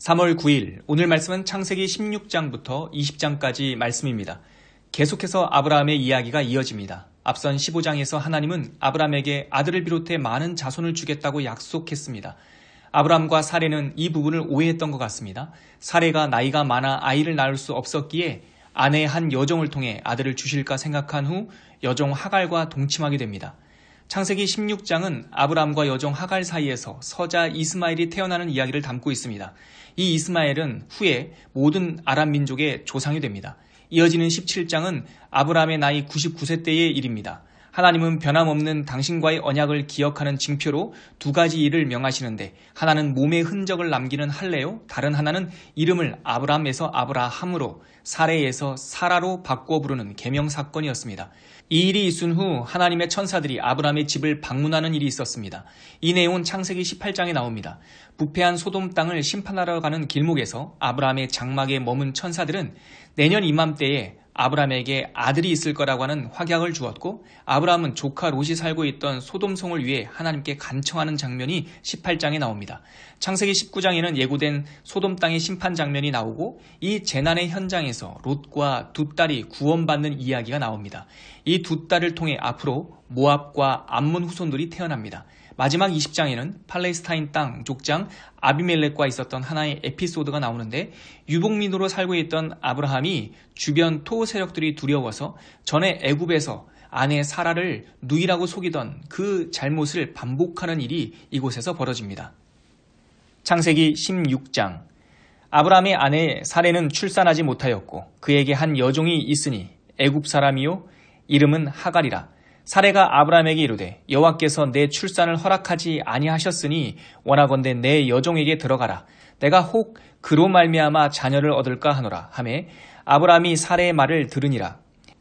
3월 9일 오늘 말씀은 창세기 16장부터 20장까지 말씀입니다. 계속해서 아브라함의 이야기가 이어집니다. 앞선 15장에서 하나님은 아브라함에게 아들을 비롯해 많은 자손을 주겠다고 약속했습니다. 아브라함과 사례는 이 부분을 오해했던 것 같습니다. 사례가 나이가 많아 아이를 낳을 수 없었기에 아내의 한 여종을 통해 아들을 주실까 생각한 후 여종 하갈과 동침하게 됩니다. 창세기 16장은 아브라함과 여종 하갈 사이에서 서자 이스마엘이 태어나는 이야기를 담고 있습니다. 이 이스마엘은 후에 모든 아람 민족의 조상이 됩니다. 이어지는 17장은 아브라함의 나이 99세 때의 일입니다. 하나님은 변함없는 당신과의 언약을 기억하는 징표로 두 가지 일을 명하시는데 하나는 몸의 흔적을 남기는 할례요 다른 하나는 이름을 아브라함에서 아브라함으로 사레에서 사라로 바꿔 부르는 계명 사건이었습니다. 이 일이 있은 후 하나님의 천사들이 아브라함의 집을 방문하는 일이 있었습니다. 이 내용은 창세기 18장에 나옵니다. 부패한 소돔 땅을 심판하러 가는 길목에서 아브라함의 장막에 머문 천사들은 내년 이맘때에 아브라함에게 아들이 있을 거라고 하는 확약을 주었고 아브라함은 조카 롯이 살고 있던 소돔성을 위해 하나님께 간청하는 장면이 18장에 나옵니다. 창세기 19장에는 예고된 소돔 땅의 심판 장면이 나오고 이 재난의 현장에서 롯과 두 딸이 구원받는 이야기가 나옵니다. 이 두 딸을 통해 앞으로 모압과 암몬 후손들이 태어납니다. 마지막 20장에는 팔레스타인 땅 족장 아비멜렉과 있었던 하나의 에피소드가 나오는데 유복민으로 살고 있던 아브라함이 주변 토 세력들이 두려워서 전에 애굽에서 아내 사라를 누이라고 속이던 그 잘못을 반복하는 일이 이곳에서 벌어집니다. 창세기 16장 아브라함의 아내 사레는 출산하지 못하였고 그에게 한 여종이 있으니 애굽 사람이요 이름은 하갈이라 사례가 아브라함에게 이르되 여호와께서 내 출산을 허락하지 아니하셨으니 원하건대 내 여종에게 들어가라 내가 혹 그로 말미암아 자녀를 얻을까 하노라 하매 아브라함이 사례의 말을 들으니라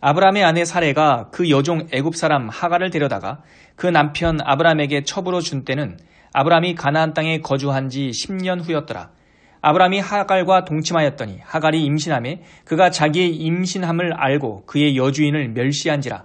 아브라함의 아내 사례가 그 여종 애굽 사람 하갈을 데려다가 그 남편 아브라함에게 첩으로 준 때는 아브라함이 가나안 땅에 거주한 지 10년 후였더라. 아브라함이 하갈과 동침하였더니 하갈이 임신함에 그가 자기의 임신함을 알고 그의 여주인을 멸시한지라.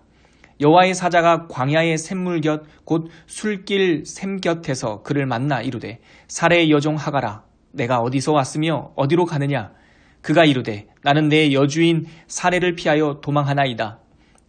여호와의 사자가 광야의 샘물 곁 곧 술길 샘 곁에서 그를 만나 이르되 사례의 여종 하가라. 내가 어디서 왔으며 어디로 가느냐? 그가 이르되 나는 내 여주인 사례를 피하여 도망하나이다.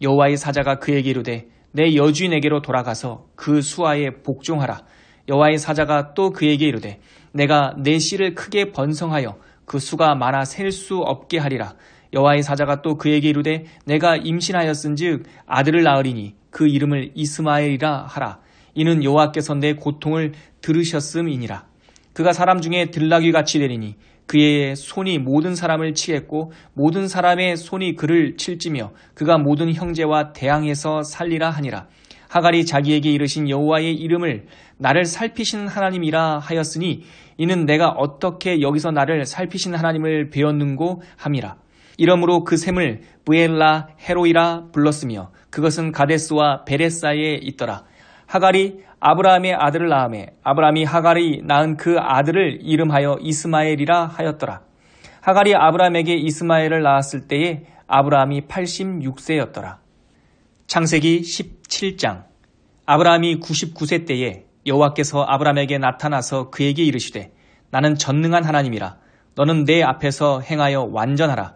여호와의 사자가 그에게 이르되 내 여주인에게로 돌아가서 그 수하에 복종하라. 여호와의 사자가 또 그에게 이르되 내가 내 씨를 크게 번성하여 그 수가 많아 셀 수 없게 하리라 여호와의 사자가 또 그에게 이르되 내가 임신하였은즉 아들을 낳으리니 그 이름을 이스마엘이라 하라. 이는 여호와께서 내 고통을 들으셨음이니라. 그가 사람 중에 들나귀 같이 되리니 그의 손이 모든 사람을 치겠고 모든 사람의 손이 그를 칠지며 그가 모든 형제와 대항해서 살리라 하니라. 하갈이 자기에게 이르신 여호와의 이름을 나를 살피시는 하나님이라 하였으니 이는 내가 어떻게 여기서 나를 살피시는 하나님을 배웠는고 함이라 이러므로 그 샘을 브엘라 헤로이라 불렀으며 그것은 가데스와 베레사에 있더라. 하갈이 아브라함의 아들을 낳음에 아브라함이 하갈이 낳은 그 아들을 이름하여 이스마엘이라 하였더라. 하갈이 아브라함에게 이스마엘을 낳았을 때에 아브라함이 86세였더라. 창세기 17장 아브라함이 99세 때에 여호와께서 아브라함에게 나타나서 그에게 이르시되 나는 전능한 하나님이라 너는 내 앞에서 행하여 완전하라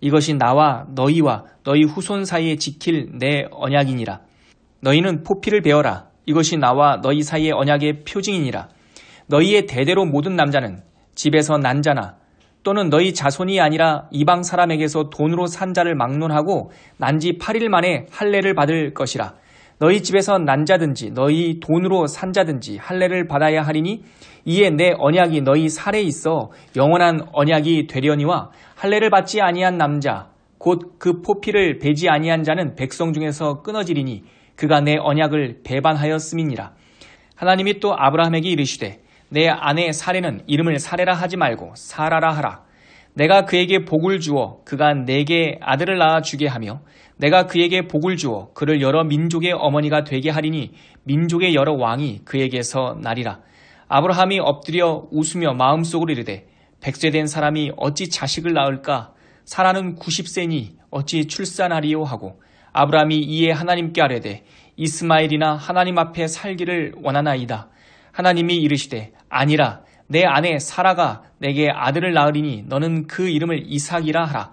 이것이 나와 너희와 너희 후손 사이에 지킬 내 언약이니라. 너희는 포피를 베어라. 이것이 나와 너희 사이의 언약의 표징이니라. 너희의 대대로 모든 남자는 집에서 난 자나 또는 너희 자손이 아니라 이방 사람에게서 돈으로 산 자를 막론하고 난 지 8일 만에 할례를 받을 것이라. 너희 집에서 난 자든지 너희 돈으로 산 자든지 할례를 받아야 하리니 이에 내 언약이 너희 살에 있어 영원한 언약이 되려니와 할례를 받지 아니한 남자 곧 그 포피를 베지 아니한 자는 백성 중에서 끊어지리니 그가 내 언약을 배반하였음이니라. 하나님이 또 아브라함에게 이르시되 내 아내 사례는 이름을 사례라 하지 말고 사라라 하라. 내가 그에게 복을 주어 그가 내게 아들을 낳아 주게 하며 내가 그에게 복을 주어 그를 여러 민족의 어머니가 되게 하리니 민족의 여러 왕이 그에게서 나리라. 아브라함이 엎드려 웃으며 마음속으로 이르되 백세된 사람이 어찌 자식을 낳을까? 사라는 90세니 어찌 출산하리요 하고 아브라함이 이에 하나님께 아뢰되 이스마엘이나 하나님 앞에 살기를 원하나이다. 하나님이 이르시되 아니라 내 아내 사라가 내게 아들을 낳으리니 너는 그 이름을 이삭이라 하라.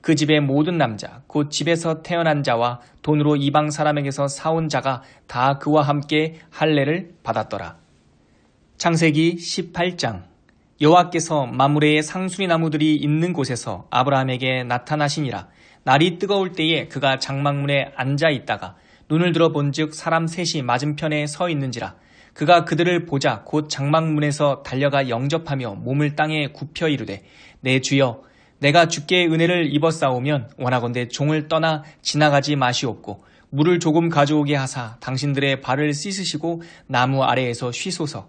그 집의 모든 남자, 곧 집에서 태어난 자와 돈으로 이방 사람에게서 사온 자가 다 그와 함께 할례를 받았더라. 창세기 18장 여호와께서 마무레의 상수리 나무들이 있는 곳에서 아브라함에게 나타나시니라. 날이 뜨거울 때에 그가 장막문에 앉아 있다가 눈을 들어 본즉 사람 셋이 맞은편에 서 있는지라. 그가 그들을 보자 곧 장막문에서 달려가 영접하며 몸을 땅에 굽혀 이르되 내 주여 내가 주께 은혜를 입어 싸우면 원하건대 종을 떠나 지나가지 마시옵고 물을 조금 가져오게 하사 당신들의 발을 씻으시고 나무 아래에서 쉬소서.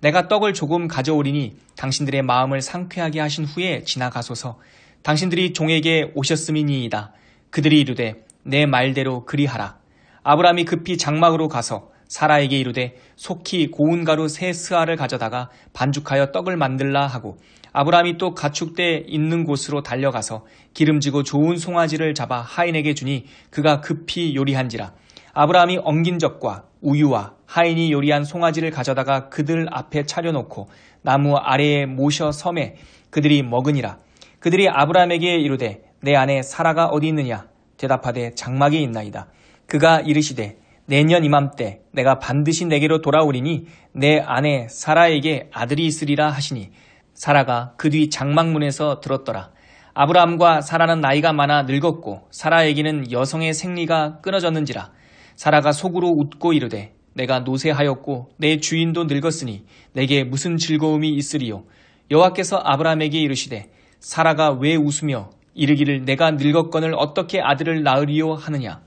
내가 떡을 조금 가져오리니 당신들의 마음을 상쾌하게 하신 후에 지나가소서. 당신들이 종에게 오셨음이니이다. 그들이 이르되 내 말대로 그리하라. 아브라함이 급히 장막으로 가서 사라에게 이르되 속히 고운 가루 세 스아를 가져다가 반죽하여 떡을 만들라 하고 아브라함이 또 가축대 있는 곳으로 달려가서 기름지고 좋은 송아지를 잡아 하인에게 주니 그가 급히 요리한지라. 아브라함이 엉긴 젖과 우유와 하인이 요리한 송아지를 가져다가 그들 앞에 차려놓고 나무 아래에 모셔 섬에 그들이 먹으니라. 그들이 아브라함에게 이르되 내 아내 사라가 어디 있느냐? 대답하되 장막에 있나이다. 그가 이르시되 내년 이맘때 내가 반드시 내게로 돌아오리니 내 아내 사라에게 아들이 있으리라 하시니 사라가 그 뒤 장막문에서 들었더라. 아브라함과 사라는 나이가 많아 늙었고 사라에게는 여성의 생리가 끊어졌는지라 사라가 속으로 웃고 이르되 내가 노쇠하였고 내 주인도 늙었으니 내게 무슨 즐거움이 있으리요 여호와께서 아브라함에게 이르시되 사라가 왜 웃으며 이르기를 내가 늙었건을 어떻게 아들을 낳으리요 하느냐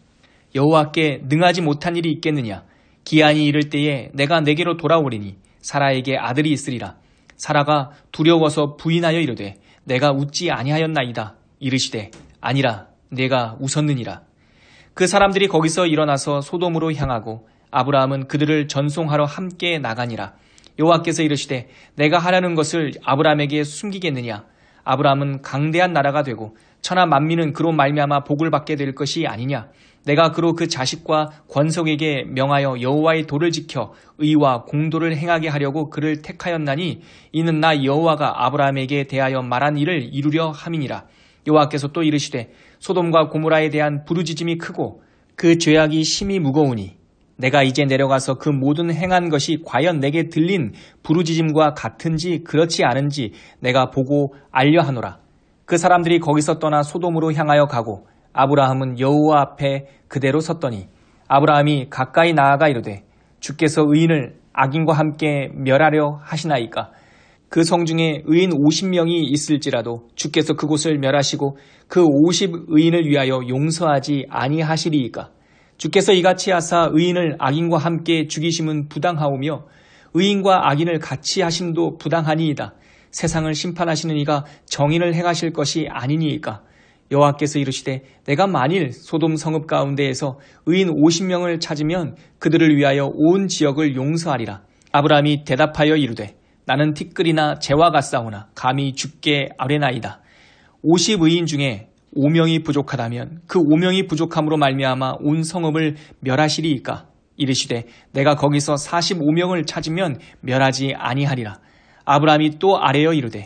여호와께 능하지 못한 일이 있겠느냐? 기한이 이를 때에 내가 내게로 돌아오리니 사라에게 아들이 있으리라. 사라가 두려워서 부인하여 이르되 내가 웃지 아니하였나이다. 이르시되 아니라 내가 웃었느니라. 그 사람들이 거기서 일어나서 소돔으로 향하고 아브라함은 그들을 전송하러 함께 나가니라. 여호와께서 이르시되 내가 하라는 것을 아브라함에게 숨기겠느냐? 아브라함은 강대한 나라가 되고 천하 만민은 그로 말미암아 복을 받게 될 것이 아니냐? 내가 그로 그 자식과 권속에게 명하여 여호와의 도를 지켜 의와 공도를 행하게 하려고 그를 택하였나니 이는 나 여호와가 아브라함에게 대하여 말한 일을 이루려 함이니라. 여호와께서 또 이르시되 소돔과 고모라에 대한 부르짖음이 크고 그 죄악이 심히 무거우니 내가 이제 내려가서 그 모든 행한 것이 과연 내게 들린 부르짖음과 같은지 그렇지 않은지 내가 보고 알려 하노라. 그 사람들이 거기서 떠나 소돔으로 향하여 가고 아브라함은 여호와 앞에 그대로 섰더니 아브라함이 가까이 나아가 이르되 주께서 의인을 악인과 함께 멸하려 하시나이까? 그 성 중에 의인 50명이 있을지라도 주께서 그곳을 멸하시고 그 50의인을 위하여 용서하지 아니하시리이까? 주께서 이같이 하사 의인을 악인과 함께 죽이심은 부당하오며 의인과 악인을 같이 하심도 부당하니이다. 세상을 심판하시는 이가 정인을 행하실 것이 아니니이까 여호와께서 이르시되 내가 만일 소돔 성읍 가운데에서 의인 50명을 찾으면 그들을 위하여 온 지역을 용서하리라. 아브라함이 대답하여 이르되 나는 티끌이나 재와 같사오나 감히 죽게 아뢰나이다. 50 의인 중에 5명이 부족하다면 그 5명이 부족함으로 말미암아 온 성읍을 멸하시리이까 이르시되 내가 거기서 45명을 찾으면 멸하지 아니하리라. 아브라함이 또 아래여 이르되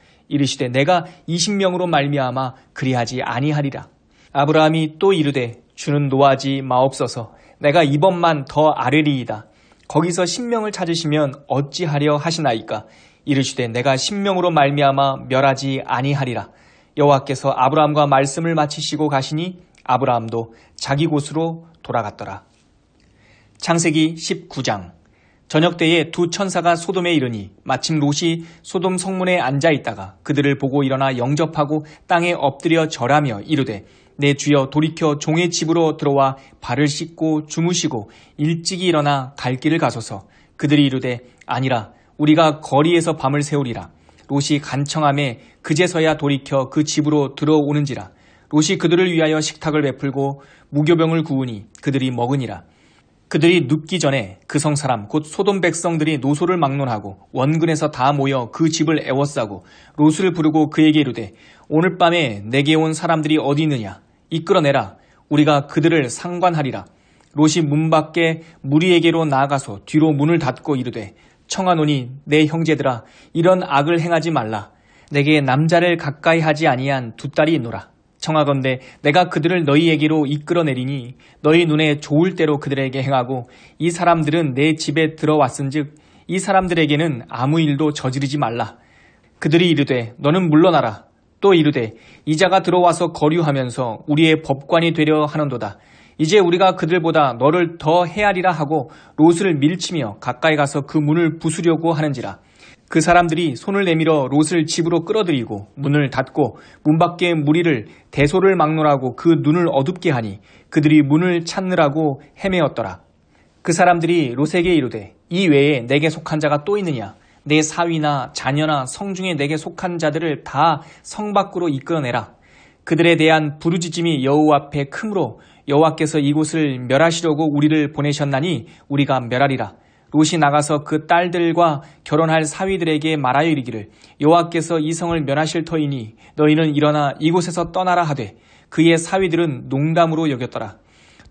이르시되 내가 20명으로 말미암아 그리하지 아니하리라. 아브라함이 또 이르되 주는 노하지 마옵소서 내가 이번만 더 아뢰리이다. 거기서 10명을 찾으시면 어찌하려 하시나이까 이르시되 내가 10명으로 말미암아 멸하지 아니하리라. 여호와께서 아브라함과 말씀을 마치시고 가시니 아브라함도 자기 곳으로 돌아갔더라. 창세기 19장 저녁 때에 두 천사가 소돔에 이르니 마침 롯이 소돔 성문에 앉아 있다가 그들을 보고 일어나 영접하고 땅에 엎드려 절하며 이르되 내 주여 돌이켜 종의 집으로 들어와 발을 씻고 주무시고 일찍이 일어나 갈 길을 가소서. 그들이 이르되 아니라 우리가 거리에서 밤을 새우리라. 롯이 간청함에 그제서야 돌이켜 그 집으로 들어오는지라. 롯이 그들을 위하여 식탁을 베풀고 무교병을 구우니 그들이 먹으니라 그들이 눕기 전에 그 성 사람 곧 소돔 백성들이 노소를 막론하고 원근에서 다 모여 그 집을 애워싸고 로스를 부르고 그에게 이르되 오늘 밤에 내게 온 사람들이 어디 있느냐? 이끌어내라. 우리가 그들을 상관하리라. 롯이 문 밖에 무리에게로 나아가서 뒤로 문을 닫고 이르되 청하노니 내 형제들아 이런 악을 행하지 말라. 내게 남자를 가까이 하지 아니한 두 딸이 있노라 청하건대 내가 그들을 너희에게로 이끌어내리니 너희 눈에 좋을 대로 그들에게 행하고 이 사람들은 내 집에 들어왔은즉 이 사람들에게는 아무 일도 저지르지 말라. 그들이 이르되 너는 물러나라. 또 이르되 이자가 들어와서 거류하면서 우리의 법관이 되려 하는도다. 이제 우리가 그들보다 너를 더 헤아리라 하고 롯을 밀치며 가까이 가서 그 문을 부수려고 하는지라. 그 사람들이 손을 내밀어 롯을 집으로 끌어들이고 문을 닫고 문 밖에 무리를 대소를 막론하고 그 눈을 어둡게 하니 그들이 문을 찾느라고 헤매었더라. 그 사람들이 롯에게 이르되 이 외에 내게 속한 자가 또 있느냐? 내 사위나 자녀나 성중에 내게 속한 자들을 다 성 밖으로 이끌어내라. 그들에 대한 부르짖음이 여호와 앞에 크므로 여호와께서 이곳을 멸하시려고 우리를 보내셨나니 우리가 멸하리라. 롯이 나가서 그 딸들과 결혼할 사위들에게 말하여 이르기를 여호와께서 이 성을 멸하실 터이니 너희는 일어나 이곳에서 떠나라 하되 그의 사위들은 농담으로 여겼더라.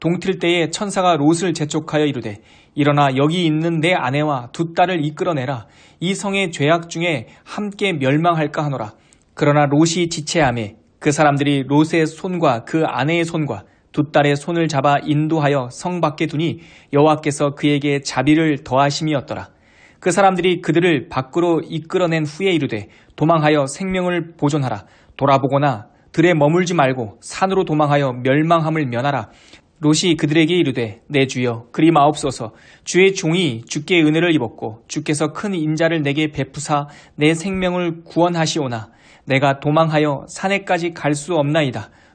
동틀 때에 천사가 롯을 재촉하여 이르되 일어나 여기 있는 내 아내와 두 딸을 이끌어내라 이 성의 죄악 중에 함께 멸망할까 하노라. 그러나 롯이 지체함에 그 사람들이 롯의 손과 그 아내의 손과 두 딸의 손을 잡아 인도하여 성 밖에 두니 여호와께서 그에게 자비를 더하심이었더라. 그 사람들이 그들을 밖으로 이끌어낸 후에 이르되 도망하여 생명을 보존하라. 돌아보거나 들에 머물지 말고 산으로 도망하여 멸망함을 면하라. 롯이 그들에게 이르되 내 주여 그리 마옵소서 주의 종이 주께 은혜를 입었고 주께서 큰 인자를 내게 베푸사 내 생명을 구원하시오나 내가 도망하여 산에까지 갈 수 없나이다.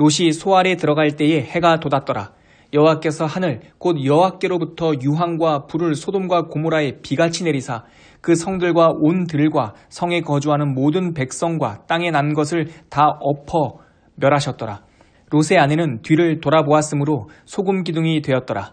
롯이 소알에 들어갈 때에 해가 돋았더라. 여호와께서 하늘 곧 여호와께로부터 유황과 불을 소돔과 고모라에 비같이 내리사 그 성들과 온 들과 성에 거주하는 모든 백성과 땅에 난 것을 다 엎어 멸하셨더라. 롯의 아내는 뒤를 돌아보았으므로 소금 기둥이 되었더라.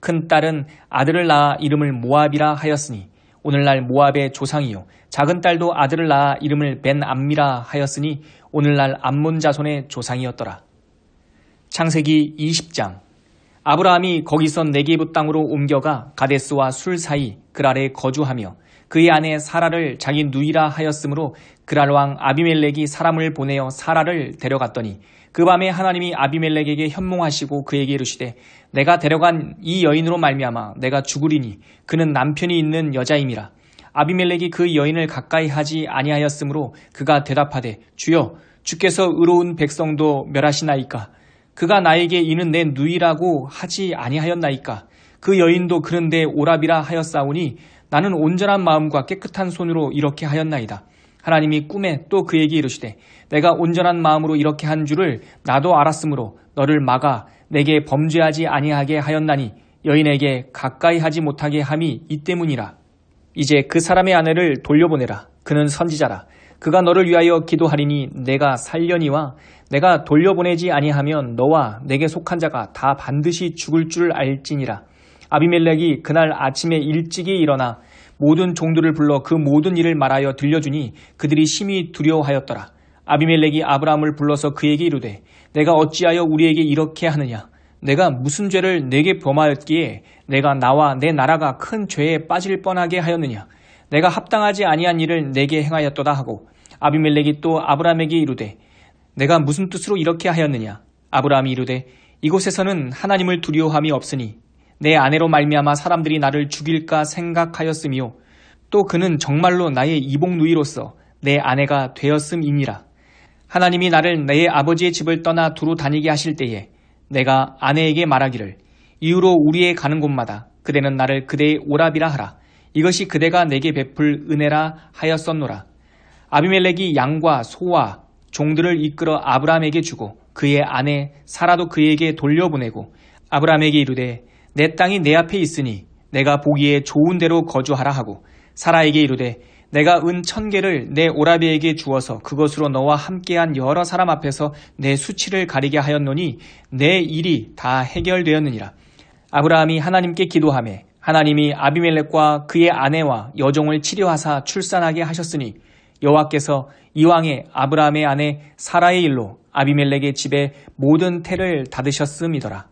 큰 딸은 아들을 낳아 이름을 모압이라 하였으니 오늘날 모압의 조상이요 작은 딸도 아들을 낳아 이름을 벤 암미라 하였으니 오늘날 암몬 자손의 조상이었더라. 창세기 20장 아브라함이 거기서 네게부 땅으로 옮겨가 가데스와 술 사이 그랄에 거주하며 그의 아내 사라를 자기 누이라 하였으므로 그랄 왕 아비멜렉이 사람을 보내어 사라를 데려갔더니 그 밤에 하나님이 아비멜렉에게 현몽하시고 그에게 이르시되 내가 데려간 이 여인으로 말미암아 내가 죽으리니 그는 남편이 있는 여자임이라. 아비멜렉이 그 여인을 가까이 하지 아니하였으므로 그가 대답하되 주여 주께서 의로운 백성도 멸하시나이까? 그가 나에게 이는 내 누이라고 하지 아니하였나이까? 그 여인도 그런데 오랍이라 하였사오니 나는 온전한 마음과 깨끗한 손으로 이렇게 하였나이다. 하나님이 꿈에 또 그에게 이르시되 내가 온전한 마음으로 이렇게 한 줄을 나도 알았으므로 너를 막아 내게 범죄하지 아니하게 하였나니 여인에게 가까이 하지 못하게 함이 이 때문이라. 이제 그 사람의 아내를 돌려보내라. 그는 선지자라. 그가 너를 위하여 기도하리니 내가 살려니와 내가 돌려보내지 아니하면 너와 내게 속한 자가 다 반드시 죽을 줄 알지니라. 아비멜렉이 그날 아침에 일찍이 일어나 모든 종들을 불러 그 모든 일을 말하여 들려주니 그들이 심히 두려워하였더라. 아비멜렉이 아브라함을 불러서 그에게 이르되 내가 어찌하여 우리에게 이렇게 하느냐? 내가 무슨 죄를 내게 범하였기에 내가 나와 내 나라가 큰 죄에 빠질 뻔하게 하였느냐? 내가 합당하지 아니한 일을 내게 행하였도다 하고 아비멜렉이 또 아브라함에게 이르되 내가 무슨 뜻으로 이렇게 하였느냐? 아브라함이 이르되 이곳에서는 하나님을 두려워함이 없으니 내 아내로 말미암아 사람들이 나를 죽일까 생각하였으며 또 그는 정말로 나의 이복 누이로서 내 아내가 되었음이니라. 하나님이 나를 내 아버지의 집을 떠나 두루 다니게 하실 때에 내가 아내에게 말하기를 이후로 우리의 가는 곳마다 그대는 나를 그대의 오랍이라 하라. 이것이 그대가 내게 베풀 은혜라 하였었노라. 아비멜렉이 양과 소와 종들을 이끌어 아브라함에게 주고 그의 아내 사라도 그에게 돌려보내고 아브라함에게 이르되 내 땅이 내 앞에 있으니 내가 보기에 좋은 대로 거주하라 하고 사라에게 이르되 내가 은 천 개를 내 오라비에게 주어서 그것으로 너와 함께한 여러 사람 앞에서 내 수치를 가리게 하였노니 내 일이 다 해결되었느니라. 아브라함이 하나님께 기도하며 하나님이 아비멜렉과 그의 아내와 여종을 치료하사 출산하게 하셨으니 여호와께서 이왕에 아브라함의 아내 사라의 일로 아비멜렉의 집에 모든 태를 닫으셨음이더라.